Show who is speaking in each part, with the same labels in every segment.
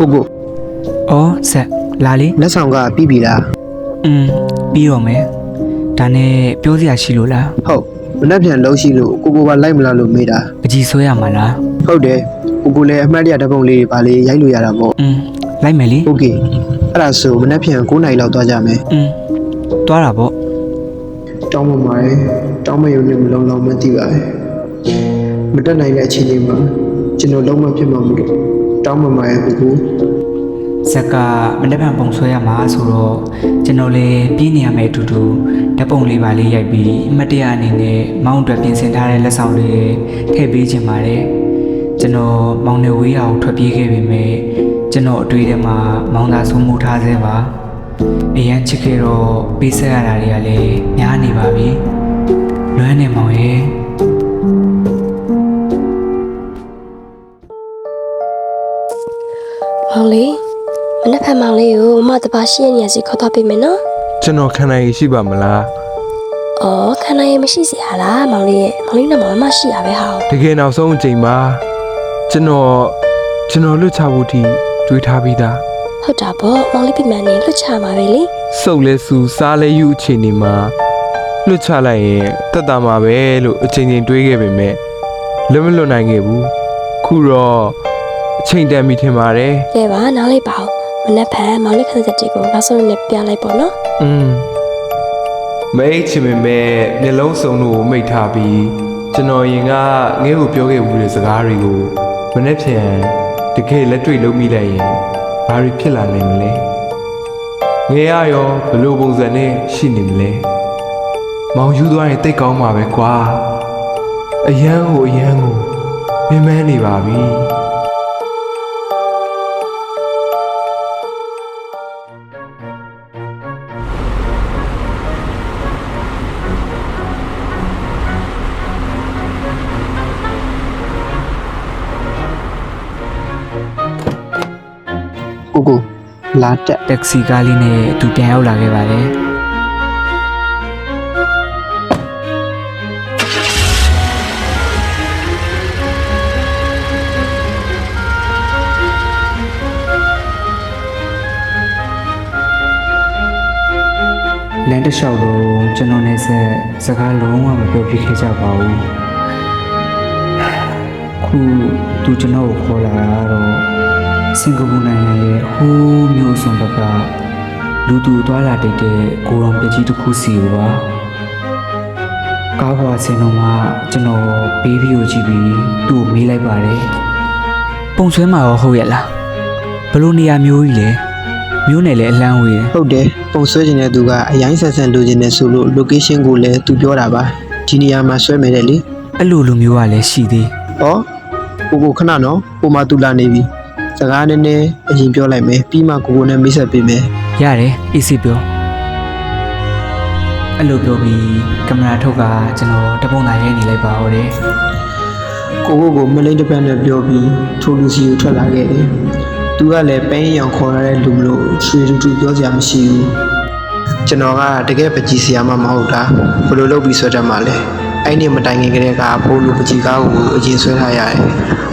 Speaker 1: ကိုကို
Speaker 2: ။အော်ဆက်လာလေ
Speaker 1: လက်ဆောင်ကပြီးပြီလား
Speaker 2: ။อืมပြီးတော့မယ်။ဒါနဲ့ပြောစရာရှိလို့လား
Speaker 1: ဟုတ်မနှက်ပြန်လုံးရှိလို့ကိုကိုကလိုက်မလားလို့မေးတာ
Speaker 2: ။ပကြီးဆွဲရမှာလား
Speaker 1: ဟုတ်တယ်ကိုကိုလည်းအမှတ်တရဓာတ်ပုံလေးတွေပါလေရိုက်လို့ရတာပေါ့
Speaker 2: ။อืมလိုက်မယ်လေ
Speaker 1: โอเคအဲ့ဒါဆိုမနှက်ပြန်9နိုင်လောက်သွားကြမယ်
Speaker 2: ။อืมသွားတာပေါ့
Speaker 1: တောင်းပန်ပါတယ်တောင်းမယုံနဲ့မလုံးလုံးမသိပါဘူးမတက်နိုင်တဲ့အချိန်လေးမှာကျွန်တော်လုံးဝဖြစ်မှာမလို့ တောင်းပန်ပါတယ်ကိုကို။
Speaker 2: ဆက်ကမနေ့ကပုံဆွဲရမှာဆိုတော့ကျွန်တော်လည်းပြင်းနေရမယ်အတူတူဓာတ်ပုံလေးပါလေးရိုက်ပြီးအမှတ်တရအနေနဲ့မောင်းအတွက်ပြင်ဆင်ထားတဲ့လက်ဆောင်တွေထည့်ပေးခြင်းပါတယ်။ကျွန်တော်မောင်နေဝေးအောင်ထွက်ပြေးခဲ့ပေမဲ့ကျွန်တော်အတွေ့အထဲမှာမောင်သာဆုံးမှုထားသေးပါ။အရန်ချစ်ခဲ့တော့ပေးဆက်ရတာတွေကလည်းများနေပါပြီ။လွမ်းနေမောင်ရဲ့
Speaker 3: င်လေးမနေ့ဖက်မောင်လေးကိုမမတပါရှိရဲ့နေရာစီခေါ်သွားပေးမယ်နော်
Speaker 4: ကျွန်တော်ခံနိုင်ရရှိပါမလား။
Speaker 3: အော်ခန္ဓာရည်မရှိစေဟာလားမောင်လေးရဲ့မောင်လေးနဲ့မောင်မရှိရပဲဟာ
Speaker 4: တကယ်နောက်ဆုံးအချိန်မှာကျွန်တော်ကျွန်တော်လွတ်ချဖို့ထိတွေးထားပြီးသား။
Speaker 3: ဟုတ်တာပေါ့မောင်လေးပြမနေလွတ်ချမှာပဲလေ
Speaker 4: စုပ်လဲစူစားလဲယူအချိန်ဒီမှာလွတ်ချလိုက်ရင်တက်တာမှာပဲလို့အချိန်ချင်းတွေးခဲ့ပေမဲ့လွတ်မလွတ်နိုင်ခဲ့ဘူးခုတော့ အချိန်တန်ပြီထင်ပါတယ်။
Speaker 3: ကဲပါနားလေးပါဦးမနေ့ဖက်မောင်လေးခဏသက်တီကိုနောက်ဆုံးနဲ့ပြလိုက်ပေါ့နော်
Speaker 4: อืมမိတ်ချင်ပေမဲ့မျက်လုံးစုံလို့မိတ်ထားပြီးကျွန်တော်ရင်ကငဲ့ကိုပြောခဲ့ဘူးတဲ့စကားတွေကိုမနေ့ဖြန်တကယ်လက်တွေ့လုပ်မိလိုက်ရင်ဘာတွေဖြစ်လာနိုင်မလဲငဲရရောဘယ်လိုပုံစံနဲ့ရှိနေမလဲမောင်ယူသွားရင်တိတ်ကောင်းမှာပဲကွာအယမ်းကိုအယမ်းကိုမင်းမန်းနေပါပြီ
Speaker 1: ကိုကိုလာတက်
Speaker 2: တက္ကစီကားလေးနဲ့အတူပြန်ရောက်လာခဲ့ပါတယ်။လန်တလျှောက်လုံးကျွန်တော်နဲ့ဆက်စကားလုံးဝမပြောပြခဲ့ကြပါဘူးခုသူကျွန်တော်ကိုခေါ်လာတာတော့ စင်ကာပူနိုင်ငံရဲ့ဟိုးမျိုးစုံဘက်ကလူသူသွားလာတိတ်တဲ့ကိုရောင်ပြကြီးတစ်ခုစီကိုပါကားပေါ်ဆင်းတော့မှကျွန်တော်ဘေးဘီကိုကြည့်ပြီးသူ့ကိုမေးလိုက်ပါတယ်ပုံဆွဲမှာရောဟုတ်ရဲ့လားဘလို့နေရာမျိုးကြီးလဲမျိုးနယ်လဲအလန်းဝေးတယ်
Speaker 1: ဟုတ်တယ်ပုံဆွဲခြင်းတဲ့သူကအရင်ဆက်ဆန်လိုချင်တယ်ဆိုလို့ location ကိုလည်းသူပြောတာပါဒီနေရာမှာဆွဲမယ်တဲ့လေ
Speaker 2: အဲ့လိုလူမျိုးကလည်းရှိသေး
Speaker 1: ဟောကိုကိုခဏနော်ကိုမတူလာနေပြီ စကားနည်းနည်းအရင်ပြောလိုက်မယ်ပြီးမှကိုကိုနဲ့မိတ်ဆက်ပေးမယ်
Speaker 2: ရတယ်အေးစီပြောအဲ့လိုပြောပြီးကင်မရာထုတ်ကကျွန်တော်တပုံသားရိုက်နေလိုက်ပါတော့တယ်
Speaker 1: ကိုကိုကိုမလိမ့်တစ်ပတ်နဲ့ပြောပြီးထိုလူစီကိုထွက်လာခဲ့တယ်သူကလည်းပန်းရောင်ခေါ်ရတဲ့လူမလို့ရွှေတူတူပြောစရာမရှိဘူးကျွန်တော်ကတကယ်ပကြီးစရာမှမဟုတ်တာဘယ်လိုလုပ်ပြီးဆွဲတတ်မှာလဲ အဲ့ဒီမတိုင်ခင်ကတည်းကဘိုးလူပကြီးကားကိုအရင်ဆွဲထားရတယ်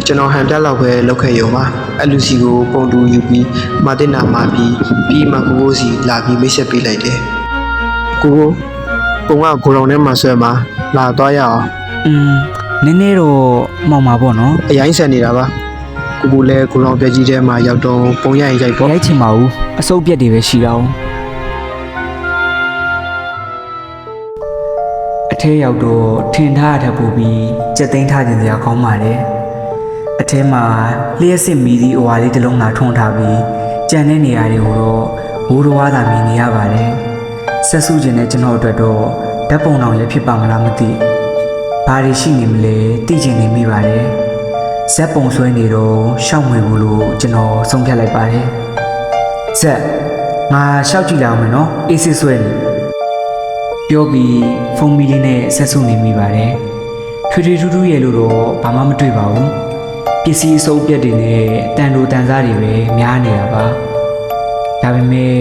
Speaker 1: ကျွန်တော်ဟန်ပြလောက်ပဲလုပ်ခဲ့ရုံပါအဲ့လူစီကိုပုံတူယူပြီးမာတင်နာမှာပြီးပြီးမှကိုကိုစီလာပြီးမိတ်ဆက်ပေးလိုက်တယ်ကိုကိုပုံကကိုရုံထဲမှာဆွဲမှာလာသွားရအောင်
Speaker 2: อืมနည်းနည်းတော့မှောင်ပါပေါ့နော်
Speaker 1: အရင်ဆက်နေတာပါကိုကိုလည်းကိုလောင်ပြကြီးထဲမှာရောက်တော့ပုံရရင်ရိုက်ပေါ့
Speaker 2: ရိုက်ချင်ပါဘူးအစုပ်ပြက်တွေပဲရှိတော့ ထဲရောက်တော့ထင်ထားတဲ့ပူပြီးကြက်သိမ်းထားခြင်းစရာကောင်းပါတယ်အထဲမှာလျှက်စစ်မီဒီအဝါလေးတစ်လုံးသာထွန်းထားပြီးကြံတဲ့နေရာတွေကိုတော့ဘိုးတော်ဝါသာမြင်နေရပါတယ်ဆက်စုခြင်းနဲ့ကျွန်တော်အတွက်တော့ဓာတ်ပုံတော်လည်းဖြစ်ပါမလားမသိဘာတွေရှိနေမလဲသိချင်နေမိပါတယ်ဇက်ပုံဆွဲနေတော့ရှောက်မွေဘူးလို့ကျွန်တော်ဆုံးဖြတ်လိုက်ပါတယ်ဇက်ငါရှောက်ကြည့်လာအောင်မယ်နော်အေးစစ်ဆွဲနေ ပြောပြီးဖုန်းမီလေးနဲ့ဆက်စုနေမိပါတယ်ထွေထွေထူးထူးရဲ့လို့တော့ဘာမှမတွေ့ပါဘူးပစ္စည်းအစုပ်ပြက်တွေနဲ့တန်လိုတန်စားတွေပဲများနေတာပါဒါပေမဲ့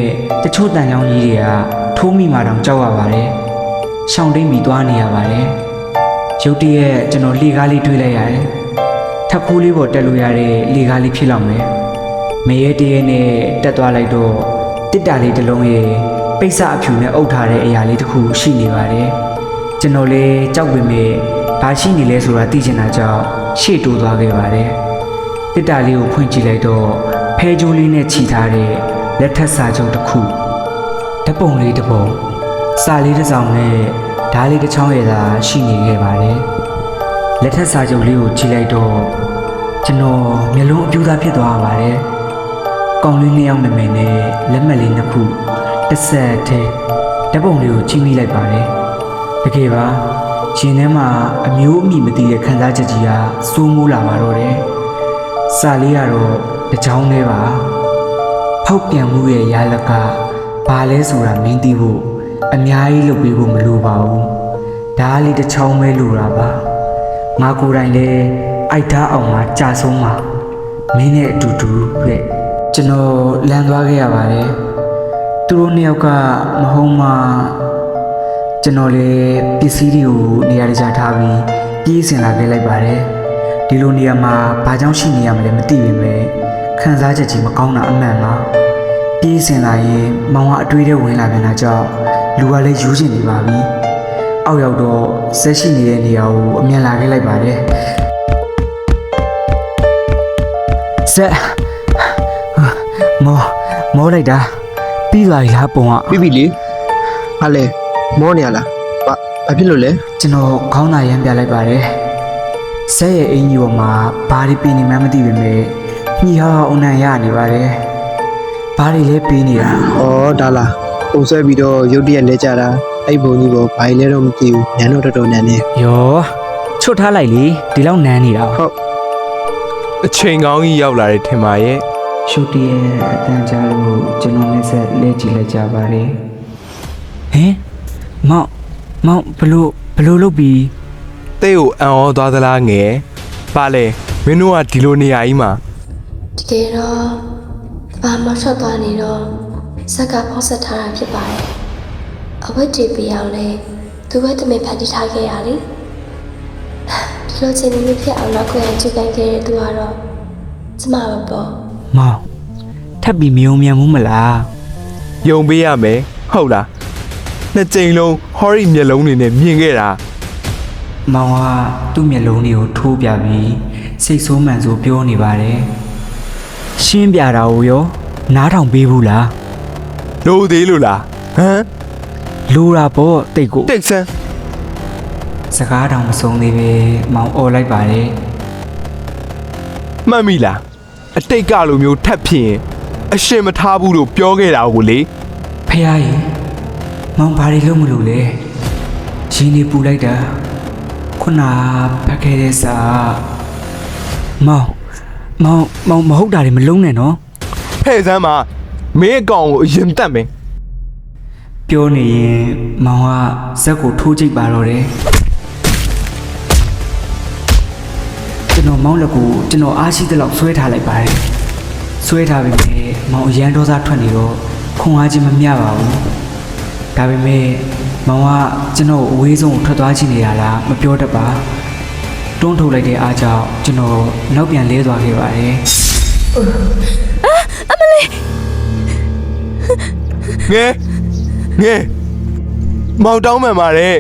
Speaker 2: တချို့တန်ကြောင်းကြီးတွေကထိုးမိမှတောင်ကြောက်ရပါတယ်ရှောင်းတိတ်မိသွားနေရပါတယ်ရုတ်တရက်ကျွန်တော်လေကားလေးတွေးလိုက်ရတယ်ထပ်ဖိုးလေးပေါ်တက်လို့ရတဲ့လေကားလေးဖြစ်လောက်မယ်မရဲတရဲနဲ့တက်သွားလိုက်တော့တစ်တာလေးတစ်လုံးရဲ့ ပိတ်စအဖြူနဲ့အုပ်ထားတဲ့အရာလေးတစ်ခုရှိနေပါတယ်ကျွန်တော်လည်းကြောက်ပေမဲ့ဘာရှိနေလဲဆိုတာသိချင်တာကြောင့်ရှေ့တိုးသွားခဲ့ပါတယ်တစ်တာလေးကိုဖွင့်ကြည့်လိုက်တော့ဖဲကြိုးလေးနဲ့ခြိထားတဲ့လက်ထပ်စာချုပ်တစ်ခုဓပုံလေးတစ်ပုံစာလေးတစ်စောင်နဲ့ဓားလေးတစ်ချောင်းရည်သာရှိနေခဲ့ပါတယ်လက်ထပ်စာချုပ်လေးကိုကြည့်လိုက်တော့ကျွန်တော်မျက်လုံးအပြူသားဖြစ်သွားပါတယ်ကောင်းလေးနှစ်ယောက်နာမည်နဲ့လက်မှတ်လေးနှစ်ခု တစ်ဆက်တည်းဓပုံလေးကိုကြည့်မိလိုက်ပါတယ်တကယ်ပါရှင်ထဲမှာအမျိုးအမိမသိတဲ့ခံစားချက်ကြီးကစိုးမိုးလာပါတော့တယ်စာလေးကတော့တစ်ချောင်းလေးပါဖောက်ပြန်မှုရဲ့ရလကဘာလဲဆိုတာမင်းသိဖို့အများကြီးလုပ်ပေးဖို့မလိုပါဘူးဒါလေးတစ်ချောင်းပဲလိုတာပါငါကိုယ်တိုင်လည်းအိုက်ထားအောင်မှာကြာဆုံးပါမင်းနဲ့အတူတူတဲ့ကျွန်တော်လမ်းသွားခဲ့ရပါတယ် သူတို့နှစ်ယောက်ကမဟုတ်မှကျွန်တော်လည်းပစ္စည်းတွေကိုနေရာတကျထားပြီးပြေးစင်လာခဲ့လိုက်ပါတယ်ဒီလိုနေရာမှာဘာကြောင့်ရှိနေရမလဲမသိပေမဲ့ခံစားချက်ကြီးမကောင်းတာအမှန်ပါပြေးစင်လာရင်မောင်ကအတွေးထဲဝင်လာပြန်တာကြောင့်လူကလည်းယူချင်နေပါပြီ။အောက်ရောက်တော့ဆက်ရှိနေတဲ့နေရာကိုအမြန်လာခဲ့လိုက်ပါတယ်။ဆက်မောမောလိုက်တာ ပြီးသွားပြီလားပုံက
Speaker 1: ပြီးပြီလေဟာလေမောနေရလားဘာဘာဖြစ်လို့လဲ
Speaker 2: ကျွန်တော်ခေါင်းသာရမ်းပြလိုက်ပါတယ်။ဆက်ရဲ့အင်ကြီးပေါ်မှာဘာတွေပြင်နေမှန်းမသိပေမဲ့ညှိဟာအုံနံရနေပါတယ်။ဘာတွေလဲပေးနေတာ
Speaker 1: ဩဒါလားပုံဆွဲပြီးတော့ရုတ်တရက်လဲကြတာအဲ့ဘုံကြီးပေါ်ဘာလဲတော့မသိဘူးညံတော့တော်တော်နန်းနေ
Speaker 2: ယောချွတ်ထားလိုက်လေဒီလောက်နန်းနေတာ
Speaker 1: ဟုတ်
Speaker 4: အချိန်ကောင်းကြီးရောက်လာတယ်ထင်ပါရဲ့
Speaker 2: ရှုပ်တရဲ့အတန်ကြားလို့ကျွန်တော်နဲ့ဆက်လဲကြည့်လိုက်ကြပါတယ်ဟင်မောင်မောင်ဘလို့ဘလို့လုပ်ပြီး
Speaker 4: တဲ့ကိုအံ့ဩသွားသလားငယ်ပါလေမင်းတို့ကဒီလိုနေရာကြီးမှာ
Speaker 3: တကယ်တော့ဘာမှထွက်သွားနေတော့ဇက်ကဖောက်ဆက်ထားတာဖြစ်ပါတယ်အဝတ်တွေပြအောင်လဲသူပဲတမင်ဖန်တီးထားခဲ့ရလေဒီလိုချင်းနေဖြစ်အောင်တော့ကိုယ်ရကြည့်ကြခဲ့တဲ့သူကတော့ကျမပဲပေါ့
Speaker 2: မောင်ထပ်ပြီးမယုံမြန်မှုမလား
Speaker 4: ယုံပေးရမယ်ဟုတ်လားနှစ်ကြိမ်လုံးဟော်ရီမျက်လုံးတွေနဲ့မြင်ခဲ့တာ
Speaker 2: မောင်ကသူ့မျက်လုံးတွေကိုထိုးပြပြီးစိတ်ဆိုးမှန်ဆိုပြောနေပါတယ်ရှင်းပြတာကိုရောနားထောင်ပေးဘူးလား
Speaker 4: လို့သေးလို့လားဟမ်
Speaker 2: လိုတာပေါ့တိတ်ကို
Speaker 4: တိတ်ဆန်း
Speaker 2: စကားတောင်မဆုံးသေးပဲမောင်អော်လိုက်ပါတယ်
Speaker 4: မှတ်မိလား အတိတ်ကလိုမျိုးထပ်ဖြစ်ရင်အရှင်မထားဘူးလို့ပြောခဲ့တာကိုလေ
Speaker 2: ဖះရေမောင်ဘာတွေလုပ်မလို့လဲရင်းနေပူလိုက်တာခုနဖက်ခဲ့တဲ့စာမောင်မောင်မောင်မဟုတ်တာတွေမလုံးနဲ့နော်
Speaker 4: ဖဲ့စမ်းမှာမင်းအကောင်ကိုအရင်တတ်မယ်
Speaker 2: ပြောနေရင်မောင်ကဇက်ကိုထိုးကြိတ်ပါတော့တယ် ကျွန်တော်မောင်လက်ကိုကျွန်တော်အားရှိသလောက်ဆွဲထားလိုက်ပါတယ်ဆွဲထားပေမဲ့မောင်အရန်ဒေါသထွက်နေတော့ခွန်အားခြင်းမမျှပါဘူးဒါပေမဲ့မောင်ကကျွန်တော်ကိုအဝေးဆုံးကိုထွက်သွားချင်နေရလားမပြောတတ်ပါတွန်းထုတ်လိုက်တဲ့အားကြောင့်ကျွန်တော်နောက်ပြန်လဲသွားခဲ့ပါတယ်
Speaker 4: ငဲငဲမောင်တောင်းမှန်ပါတယ်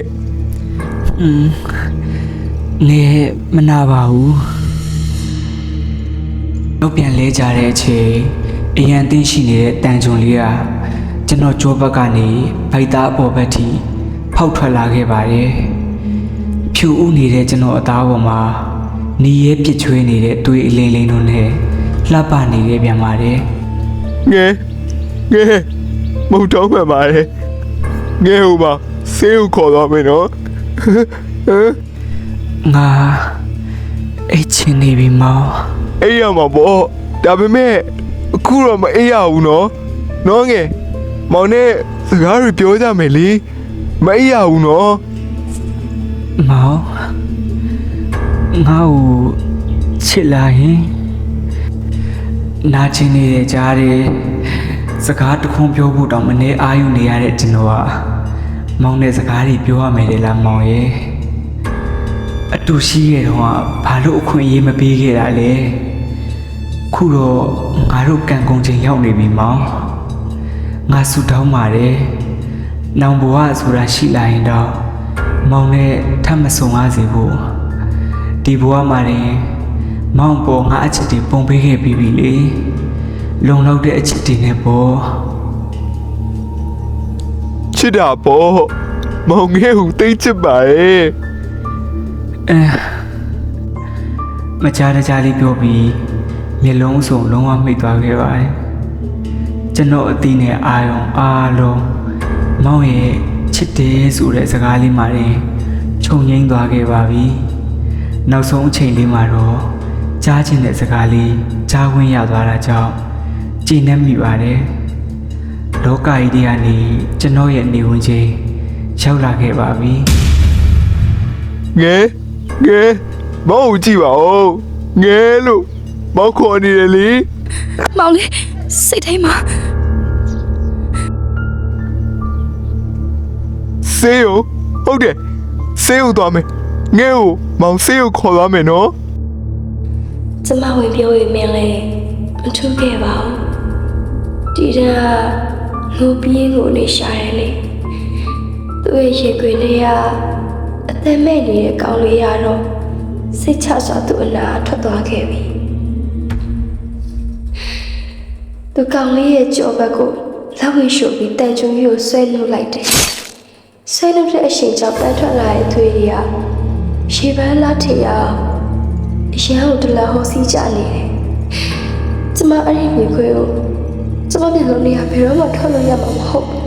Speaker 2: อืมငယ်မနာပါဘူး တော့ပြန်လဲကြတဲ့အချိန်အရန်သိရှိနေတဲ့တန်ကြုံလေးကကျွန်တော်ကြောဘက်ကနေဗိုက်သားအပေါ်ဘက်ထိဖောက်ထွက်လာခဲ့ပါတယ်ဖြူဥနေတဲ့ကျွန်တော်အသားပေါ်မှာနီးရဲပစ်ချွေးနေတဲ့သွေးအလင်းလင်းတို့နဲ့လှပနေခဲ့ပြန်ပါတယ်
Speaker 4: ငဲငဲမောင်တောင်းမှန်ပါတယ်ငဲဟိုမှာဆေးကိုခေါ်သွားမယ်နော်ဟမ်
Speaker 2: ငါအိတ်ချင်နေပြီမောင်
Speaker 4: အေးရမှာပေါ့ဒါပေမဲ့အခုတော့မအေးရဘူးနော်နော်ငယ်မောင်နဲ့စကားတွေပြောကြမယ်လေမအေးရဘူးနော်
Speaker 2: မောင်ငါ့ကိုချစ်လာရင်နာကျင်နေတဲ့ကြားတဲ့စကားတစ်ခွန်းပြောဖို့တောင်မနေအာရုံနေရတဲ့ကျွန်တော်ကမောင်နဲ့စကားတွေပြောရမယ်လေလားမောင်ရဲ့အတူရှိရတော့ကဘာလို့အခွင့်အရေးမပေးခဲ့တာလဲ ခုတော့ငါတို့ကံကုန်ချိန်ရောက်နေပြီမောင်ငါဆူတောင်းပါတယ်နောင်ဘဝဆိုတာရှိလာရင်တော့မောင်နဲ့ထပ်မဆုံရစေဘူးဒီဘဝမှာရင်မောင်ပေါ်ငါအချစ်တွေပုံပေးခဲ့ပြီးပြီလေလုံလောက်တဲ့အချစ်တွေနဲ့ပေါ့
Speaker 4: ချစ်တာပေါ့မောင်ငယ်ဟူတိတ်ချစ်ပါရဲ့
Speaker 2: အဲမကြားတကြားလေးပြောပြီး မျက်လုံးစုံလုံးဝမှိတ်သွားခဲ့ပါတယ်ကျွန်တော်အတိနဲ့အာယုံအားလုံးမောင်ရဲ့ချစ်တယ်ဆိုတဲ့စကားလေးမှတင်ခြုံငိမ့်သွားခဲ့ပါပြီနောက်ဆုံးအချိန်လေးမှာတော့ကြားချင်တဲ့စကားလေးကြားဝင်ရသွားတာကြောင့်ကြည်နပ်မိပါတယ်လောကကြီးတွေကနေကျွန်တော်ရဲ့နေဝင်ချင်းရောက်လာခဲ့ပါပြီ
Speaker 4: ငယ်ငယ်မောင်ကိုကြည့်ပါဦးငယ်လို့ မောင်ခေါ်နေတယ်လေ
Speaker 3: မောင်လေးစိတ်ထိတ်မှာ
Speaker 4: ဆေးကိုဟုတ်တယ်ဆေးကိုသွားမယ်ငယ်ကိုမောင်ဆေးကိုခေါ်သွားမယ်နော်
Speaker 3: ကျမဝင်ပြောရင်မင်းလေးမထူးခဲ့ပါဘူးဒီတန်းကငိုပြေးကိုနေရှာတယ်လေသူ့ရဲ့ရေခွေလေးကအသက်မဲ့နေတဲ့ကောင်းလေးရတော့စိတ်ချစွာသူ့အနာထွက်သွားခဲ့ပြီ သူကောင်းလေးရဲ့ကြောဘက်ကိုလက်ဝင်ရှုပ်ပြီးတန်ချုံကြီးကိုဆွဲနှုတ်လိုက်တယ်ဆွဲနှုတ်တဲ့အချိန်ကြောင့်တန်းထွက်လာတဲ့သွေးတွေကရှေးပန်းလာထီအောင်အရန်ကိုတလဟောစီးကြနေတယ်။ကျမအဲ့ဒီမိခွေကိုကျမမျက်လုံးတွေကဘယ်တော့မှထွက်လို့ရမှာမဟုတ်ဘူး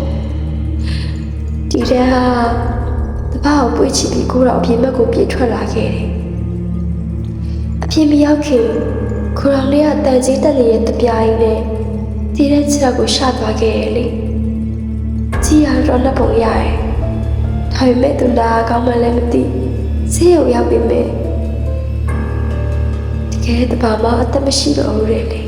Speaker 3: ။ဒီတန်းဟာတပားကိုပွေ့ချပြီးကိုတော့အပြင်ဘက်ကိုပြေးထွက်လာခဲ့တယ်။အပြင်မရောက်ခင်ကိုရောင်လေးကတန်ကြီးတက်နေတဲ့တပြားကြီးနဲ့ ဒီတဲ့ခြေထောက်ကိုရှသွားခဲ့ရလေ။ကြီးရတော့လက်ပုံရတယ်။ဒါပေမဲ့သူလာကောင်းမှလည်းမသိဆေးရုံရောက်ပြီမဲ့တကယ်တဘာမှအသက်မရှိတော့ဘူးလေလေ။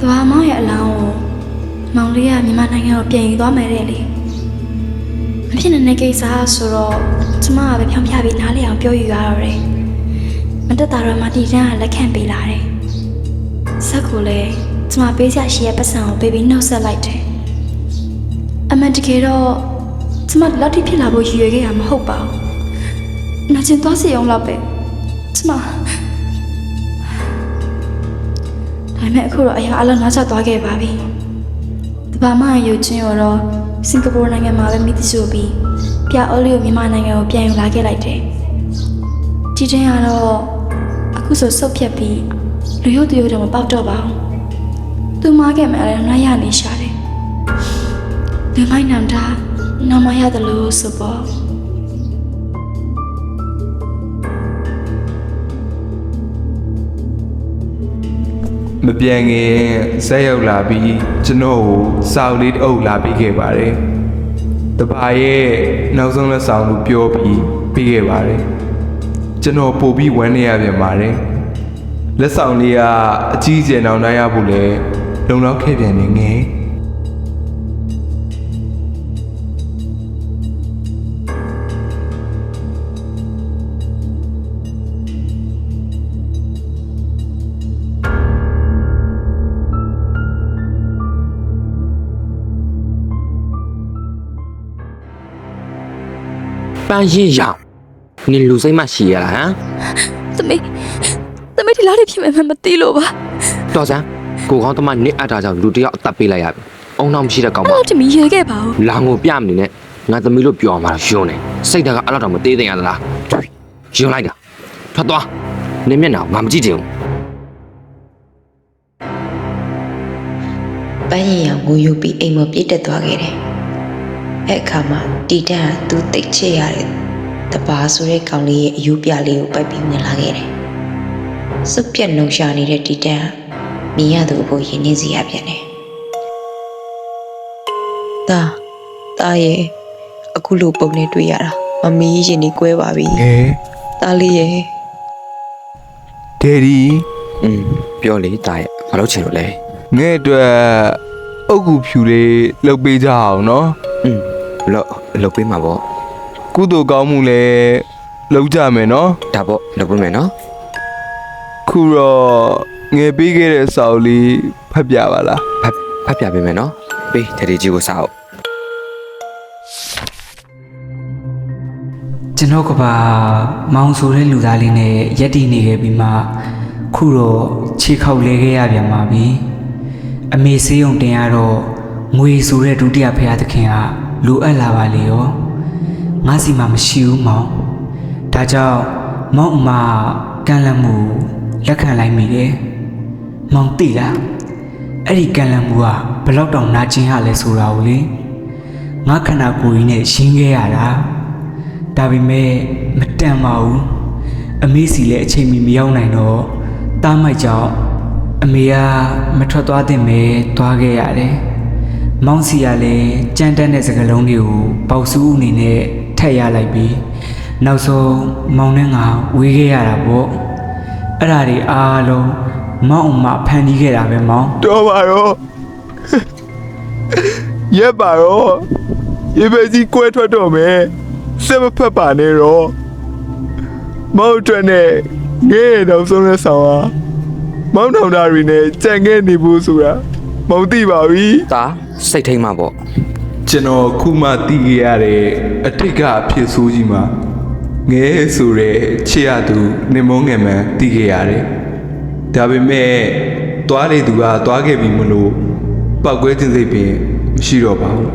Speaker 5: သွားမောင်ရဲ့အလောင်းကိုမောင်လေးကမြန်မာနိုင်ငံကိုပြန်ယူသွားမယ်တဲ့လေ။ မဖြစ်နေတဲ့ကိစ္စဆိုတော့ကျမကပဲဖြောင်းပြပြီးနားလည်အောင်ပြောယူရတော့တယ်။မတက်တာတော့မတီတန်းကလက်ခံပေးလာတယ်။ဆက်ကိုလည်းကျမပေးစရာရှိရဲ့ပတ်စံကိုပေးပြီးနှုတ်ဆက်လိုက်တယ်။အမှန်တကယ်တော့ကျမဒီလောက်ထိဖြစ်လာဖို့ရည်ရွယ်ခဲ့တာမဟုတ်ပါဘူး။နာကျင်သွားစီအောင်လောက်ပဲ။ကျမဒါပေမဲ့အခုတော့အရာအလုံးနောက်ကျသွားခဲ့ပါပြီ။တဘာမှရုပ်ချင်းရောတော့ စင်ကာပူနိုင်ငံမှာပဲမိသဆိုပြီးပြအိုလီကိုမြန်မာနိုင်ငံကိုပြန်ယူလာခဲ့လိုက်တယ်။ဒီတင်းကတော့အခုဆိုစုပ်ဖြတ်ပြီးလူရုပ်တရုပ်တော့မပေါက်တော့ပါဘူး။သူမခဲ့မှလည်းနိုင်ရနေရှာတယ်။လူမိုင်းနန္ဒာနာမရတယ်လို့ဆိုပေါ့
Speaker 4: မပြန်ခင်ဆက်ရောက်လာပြီးကျွန်တော်ကိုစာအုပ်လေးတစ်အုပ်လာပေးခဲ့ပါတယ်တပါရဲ့နောက်ဆုံးလက်ဆောင်လို့ပြောပြီးပေးခဲ့ပါတယ်ကျွန်တော်ပို့ပြီးဝမ်းနေရပြန်ပါတယ်လက်ဆောင်လေးကအကြီးအကျယ်နောင်တရဖို့လဲလုံလောက်ခဲ့ပြန်နေငယ်
Speaker 6: န်းရင်းရောင်နင်လူစိတ်မရှိရလားဟမ်။
Speaker 5: သမီးသမီးဒီလားတွေဖြစ်မယ်မသိလို့ပါ
Speaker 6: တော်စမ်းကိုကောင်းသမားနစ်အပ်တာကြောင့်လူတစ်ယောက်အသက်ပေးလိုက်ရပြီအုံနောက်မရှိတဲ့ကောင်။မ
Speaker 5: အဲ့လိုတမီးရဲခဲ့ပါဦး
Speaker 6: လာငိုပြမနေနဲ့ငါသမီးလို့ပြောမှာတော့ရှုံးနေစိတ်ဓာတ်ကအဲ့လောက်တော့မသေးသေးရသလားယွန်းလိုက်တာထွက်သွားနင်မျက်နှာငါမကြည့်ချင်ဘူး
Speaker 7: ပန်းရင်ရောင်ငိုယူပြီးအိမ်မပြေးတက်သွားခဲ့တယ်။ အဲ့အခါမှာတီတန်ကသူ့တိတ်ချစ်ရတဲ့တပါဆိုတဲ့ကောင်လေးရဲ့အယူပြလေးကိုပိုက်ပြီးမြင်လာခဲ့တယ်။စုပ်ပြက်နှုံရှာနေတဲ့တီတန်ကမြင်ရသူအဖို့ရင်းနှီးစီရပြန်တယ်။ဒါဒါရဲ့အခုလိုပုံနဲ့တွေ့ရတာမမီးရင်ကြီးကွဲပါပြီ
Speaker 4: ငယ်
Speaker 7: ။ဒါလေးရဲ့
Speaker 4: ဒယ်ဒီ
Speaker 6: อืมပြောလေတာရဲ့မလုပ်ချင်လို့လေ
Speaker 4: ငယ်အတွက်အုတ်ကူဖြူလေးလှုပ်ပေးကြအောင်နော်
Speaker 6: อืม
Speaker 8: လောက်လောက်ပေးမှာပေါ့
Speaker 4: ကုသိုလ်ကောင်းမှုလည်းလုပ်ကြမယ်နော်
Speaker 8: ဒါပေါ့လောက်ပေးမယ်နော်
Speaker 4: ခုတော့ငယ်ပေးခဲ့တဲ့စာအုပ်လေးဖတ်ပြပါလား
Speaker 8: ဖတ်ဖတ်ပြပေးမယ်နော်ပေးတတိကြီးကိုစားအောင်
Speaker 2: ကျွန်တော်ကပါမောင်ဆိုတဲ့လူသားလေးနဲ့ရက်တည်နေခဲ့ပြီးမှခုတော့ခြေခောက်လဲခဲ့ရပြန်ပါပြီအမေစေးုံတင်ရတော့ငွေဆိုတဲ့ဒုတိယဖရာသခင်ကလိုအပ်လာပါလေရောငါစီမှာမရှိဘူးမောင်ဒါကြောင့်မောင်အမကန့်လန့်မှုလက်ခံလိုက်မိတယ်မောင်သိလားအဲ့ဒီကန့်လန့်မှုကဘယ်လောက်တောင်နာကျင်ရလဲဆိုတာကိုလေငါခန္ဓာကိုယ်ကြီးနဲ့ရှင်းခဲ့ရတာဒါပေမဲ့မတန်ပါဘူးအမေစီလည်းအချိန်မီမရောက်နိုင်တော့တားမိုက်ကြောင့်အမေကမထွက်သွားတဲ့မဲသွားခဲ့ရတယ် မောင်စီကလည်းကြမ်းတမ်းတဲ့စကလုံးတွေကိုပေါက်စုအနေနဲ့ထက်ရလိုက်ပြီးနောက်ဆုံးမောင်နဲ့ငါဝေးခဲ့ရတာပေါ့အဲ့ဒါတွေအားလုံးမောင်အမဖန်တီးခဲ့တာပဲမောင်
Speaker 4: တော်ပါတော့ရက်ပါတော့ရေပဲကြီးကွဲထွက်တော့မယ်စက်မဖက်ပါနဲ့တော့မောက်ထွက်နဲ့ငဲ့တော့ဆုံးတဲ့ဆောင်ဟာမောက်ထောင်တာတွေနဲ့ကြံခဲ့နေဖို့ဆိုတာ မဟုတ်သိပါဘူး
Speaker 8: ဒါစိတ်ထိန်မှာပေါ့
Speaker 4: ကျွန်တော်ခုမှသိခဲ့ရတဲ့အထိတ်ကအဖြစ်ဆိုးကြီးမှာငဲဆိုတဲ့ချစ်ရသူနေမုန်းငယ်မှန်သိခဲ့ရတယ်။ဒါပေမဲ့သွားလေသူကသွားခဲ့ပြီမလို့ပောက်ကွဲခြင်းစိတ်ပင်မရှိတော့ပါဘူး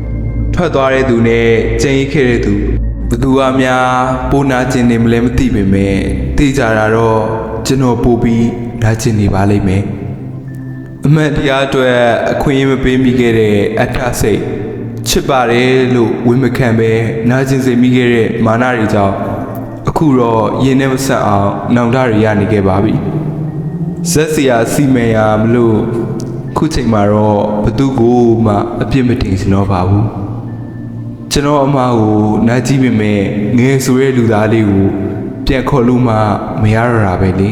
Speaker 4: ။ထွက်သွားတဲ့သူနဲ့ကြံရိတ်ခဲ့တဲ့သူဘယ်သူကများပိုနာခြင်းနေမလဲမသိပေမဲ့သိကြတာတော့ကျွန်တော်ပို့ပြီးနာကျင်နေပါလိမ့်မယ်။ အမတ်တရားအတွက်အခွင့်အရေးမပေးမိခဲ့တဲ့အထစိတ်ချစ်ပါတယ်လို့ဝန်မခံပဲနာကျင်စေမိခဲ့တဲ့မာနတွေကြောင့်အခုတော့ရင်ထဲမဆက်အောင်နောင်တတွေရနေခဲ့ပါပြီဇက်စရာစီမံရမလို့ခုချိန်မှာတော့ဘသူကိုမှအပြစ်မတင်စတော့ပါဘူးကျွန်တော်အမကိုနာကြည့်မိမဲ့ငယ်ဆိုတဲ့လူသားလေးကိုပြန်ခေါ်လို့မှမရတော့တာပဲလေ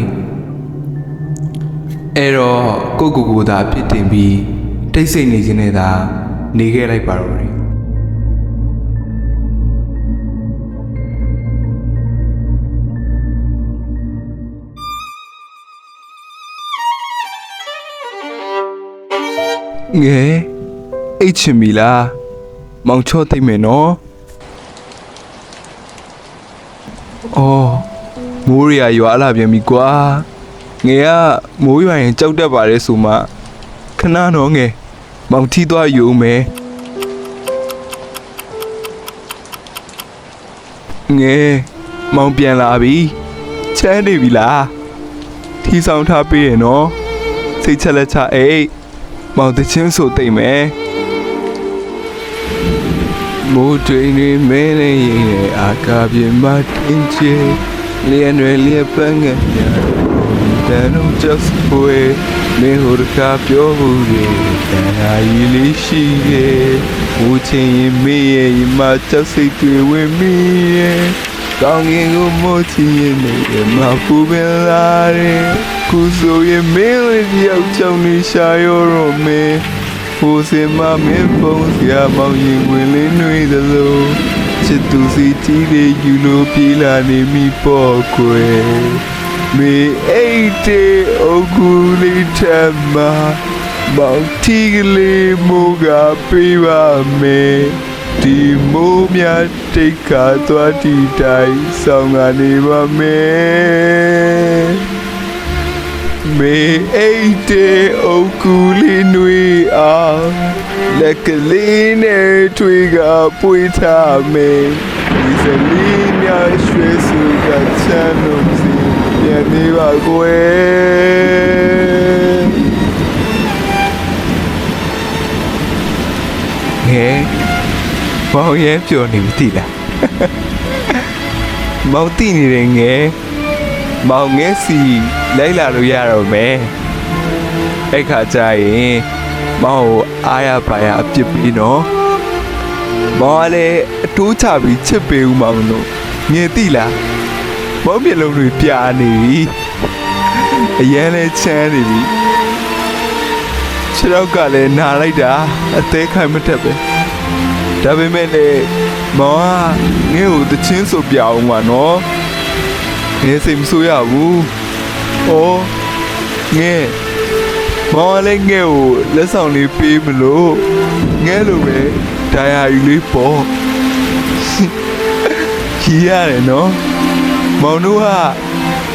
Speaker 4: အဲ့တော့ကိုကိုကိုသာဖြစ်တင်ပြီးတိတ်ဆိတ်နေခြင်းနဲ့သာနေခဲ့လိုက်ပါတော့တယ်ငယ်အိတ်ချင်ပြီလားမောင်ချောသိမ့်မယ်နော်အော်မိုးရရွာလာပြန်ပြီကွာ ငယ်ကမိုးရွာရင်ကြောက်တတ်ပါတယ်ဆိုမှခဏတော့ငယ်မောင်ထီးသွားယူမယ်ငယ်မောင်ပြန်လာပြီချမ်းနေပြီလားထီဆောင်ထားပေးရနော်စိတ်ချက်လက်ချအိတ်မောင်တချင်းဆိုတိတ်မယ်မိုးတွေနေမဲနေရင်လည်းအာကာပြေမတင်ချေ လျက်တွေလျက်ပန်းငယ်များတန်တော့ just way မင်းဟိုတခါပြောဘူးလေတန်ဟာရီလေးရှိရဲ့ဟိုချင်းရင်မေးရဲ့ဒီမှာချက်စိတ်တွေဝင်မီရဲ့ကောင်းကင်ကိုမို့ချင်ရင်လည်းမပူပင်လာတယ်ခုဆိုရင်မင်းလေးတယောက်ချောင်းနေရှာရောတော့မင်းဟိုစင်မမင်းပုံစရာမောင်ရင်ဝင်လေးနှွေးသလို ချစ်သူစီကြီးတွေယူလို့ပြေးလာနေမိပေါ့ကွယ်မေအိတ်တေအုတ်ကူလေးထက်မှာမောင်တီကလေးမိုးကပေးပါမယ်ဒီမိုးများတိတ်ခါသွားတီတိုင်းဆောင်ကနေပါမယ် မေအိတ်တေအုတ်ကူလေးနှွေအောင်လက်ကလေးနဲ့ထွေးကပွေထားမယ်ဒီစလီများရွှေစုကချမ်းလို့စီပြန်နေပါကွယ်ငယ်မောင်ရဲပြောနေပြီတိလားမောင်တိနေတယ်ငယ် မောင်ငယ်စီလိုက်လာလို့ရတော့မယ်အဲ့ခါကျရင်မောင်ကိုအားရပါရအပြစ်ပေးနော်မောင်ကလည်းအတိုးချပြီးချစ်ပေးဦးမောင်တို့ငယ်တိလားမောင်မျက်လုံးတွေပြာနေပြီအရန်လဲချမ်းနေပြီခြေတော့ကလည်းနာလိုက်တာအသေးခိုင်မတက်ပဲဒါပေမဲ့လေမောင်ကငဲ့ကိုတချင်းဆိုပြအောင်ပါနော် ငဲ့စိတ်မဆိုးရဘူးဩငဲ့မောင်ကလည်းငဲ့ကိုလက်ဆောင်လေးပေးမလို့ငဲ့လိုပဲဒါယာယူလေးပေါ့ကြီးရတယ်နော်မောင်တို့က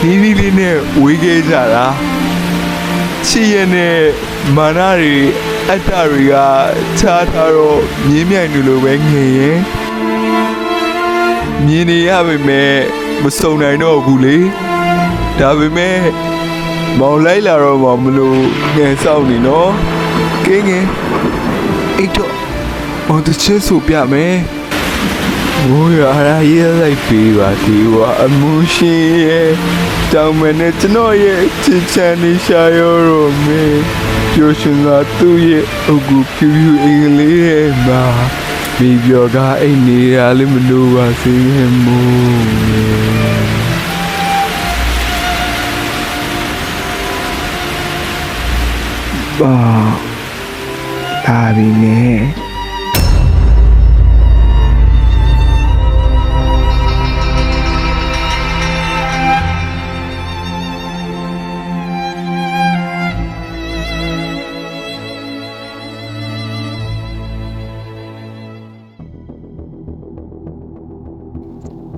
Speaker 4: နီးနီးလေးနဲ့ဝေးခဲ့ကြတာချစ်ရတဲ့မာနတွေအတ္တတွေကခြားထားတော့မြင်းမြိုင်တွေလိုပဲငြိမ်ရင်မြင်နေရပါမယ် မစုံနိုင်တော့ဘူးလေဒါပေမဲ့မောင်လိုက်လာတော့မှမလို့ငယ်ဆောင်နေနော်ကင်းငယ်အိတ်တော့မောင်တစ်ချက်ဆိုပြမယ်ဘိုးရ ara ရေးလိုက်ပြီးပါဒီဝအမှုရှိရဲ့တောင်မနဲ့ကျွန်တော်ရဲ့ချစ်ချမ်းနေရှာရောတော့မင်းပျော်ရွှင်စွာသူ့ရဲ့အုပ်ကူဖြူဖြူအင်္ဂလိပ်ရဲ့မှာ မိပြောကအိတ်နေရလည်းမလို့ပါစေရဲ့မို့ပါလာပြီနဲ့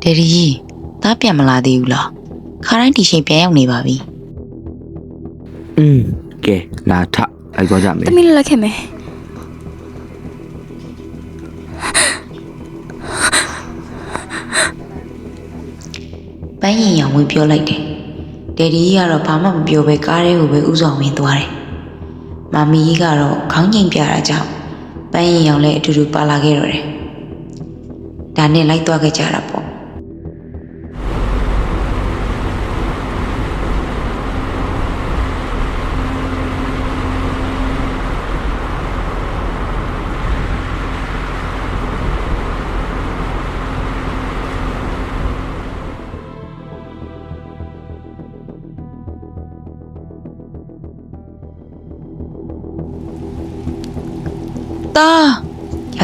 Speaker 7: ယ်ဒီကြီးသားပြန်မလာသေးဘူးလားခါတိုင်းဒီချိန်ပြန်ရောက်နေပါပြီ
Speaker 8: อืมကဲလာထလိုက်သွားကြမယ်
Speaker 5: တမီးလည်းလက်ခဲ့မယ်
Speaker 7: ပန်းရင်ရောင်ဝင်ပြောလိုက်တယ်ဒယ်ဒီကြီးကတော့ဘာမှမပြောဘဲကားထဲကိုပဲဥဆောင်ဝင်သွားတယ်မမီကြီးကတော့ခေါင်းငိမ်ပြတာကြောင့်ပန်းရင်ရောင်လည်းအတူတူပါလာခဲ့တော့တယ်ဒါနဲ့လိုက်သွားခဲ့ကြတာပေါ့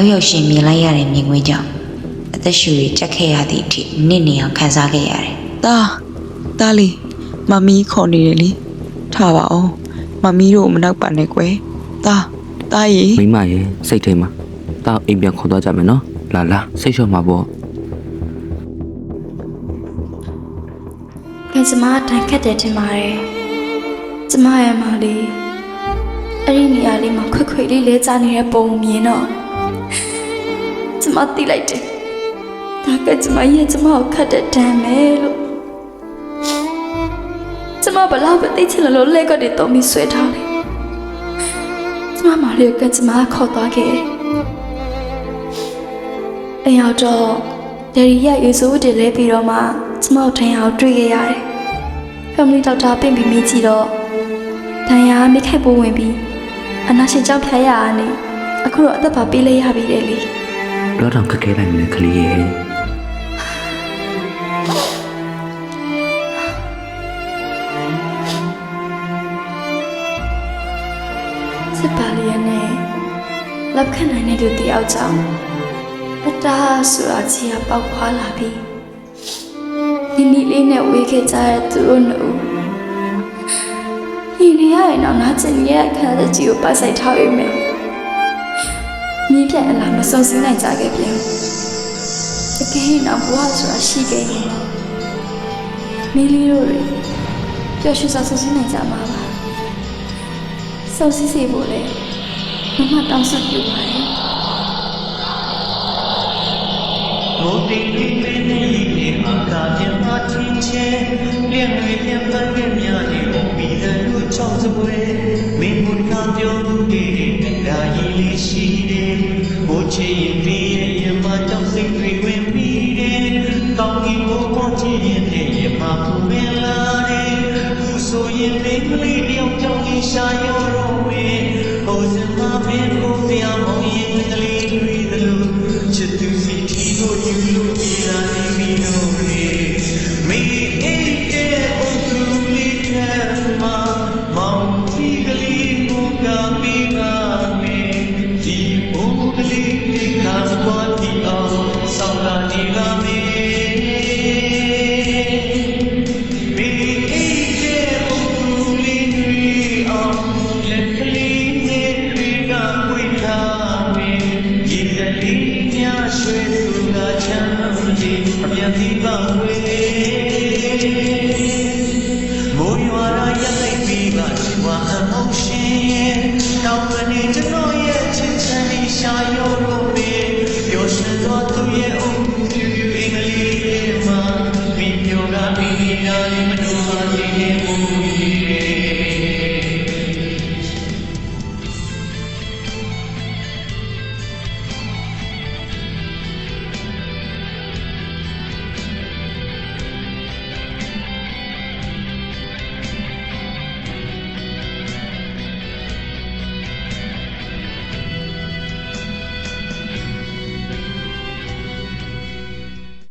Speaker 7: ရောက်ရောက်ရှင်မြင်လိုက်ရတဲ့မြင်ကွင်းကြောင့်အသက်ရှူတွေကြက်ခဲ့ရသည့်အထိနစ်နေအောင်ခံစားခဲ့ရတယ်
Speaker 9: တာတာလီမမီခေါ်နေတယ်လीထားပါအောင်မမီတို့မနောက်ပါနဲ့ကွယ်တာတာရီ
Speaker 8: မိမရဲ့စိတ်ထိတ်မှာတောက်အိမ်ပြန်ခေါ်သွားကြမယ်နော်လာလာစိတ်လျှော့မှာပေါ့
Speaker 5: ကဲကျမတန်ခတ်တယ်ထင်ပါတယ်ကျမရဲ့မောင်လေးအဲ့ဒီနေရာလေးမှာခွက်ခွေလေးလဲကျနေတဲ့ပုံမြင်တော့ကျ မသိလိုက်တယ်ဒါကကျမရဲ့ကျမကိုခတ်တဲ့တမ်းပဲလို့ကျမဘလောက်ပဲသိချင်လို့လို့လက်ကနေတုံးပြီးဆွဲထားတယ်ကျမမောင်လေးကိုကကျမခေါ်သွားခဲ့တယ်အရောက်တော့ဒယ်ရီရဲ့ရေစိုးတင်လဲပြီးတော့မှကျမတို့ထိုင်အောင်တွေ့ခဲ့ရတယ်။ family doctor ပြင်ပြီးမိကြည့်တော့ဒဏ်ရာမိခိုက်ပိုးဝင်ပြီးအနာရှင်ကြောင့်ဖျားရတာနဲ့အခုတော့အသက်ပါပေးလိုက်ရပြီလေလေ
Speaker 8: တော့တော့ခက်ခဲလိုက်မယ်ကလေးရဲ့။
Speaker 5: စစ်ပါလျက်နဲ့လက်ခံနိုင်တဲ့သူတယောက်ကြောင့်အတားဆိုတာကြီးကပေါက်ခွာလာပြီးဒီနီလေးနဲ့ဝေးခဲ့ကြတဲ့သူတို့နှစ်ဦးညီလေးရရင်တော့နာကျင်ရဲ့အခန်းကြီးကိုပတ်ဆိုင်ထားရမယ်။ မိပြန်အလားမစုံစည်းနိုင်ကြခဲ့ပြန်။တကယ်တော့ဘဝဆိုတာရှိခဲ့ရင်မိလေးတို့တွေပျော်ရွှင်စွာစုံစည်းနိုင်ကြမှာပါ။စုံစည်းစေဖို့လေမမတောင်းဆိုပြုပါတယ်။
Speaker 10: 我定定为你的阿卡电话听见，连对连半边面的我比的路照着回，没不那标路的人家一里西的， 你下 မိုးရွာရာ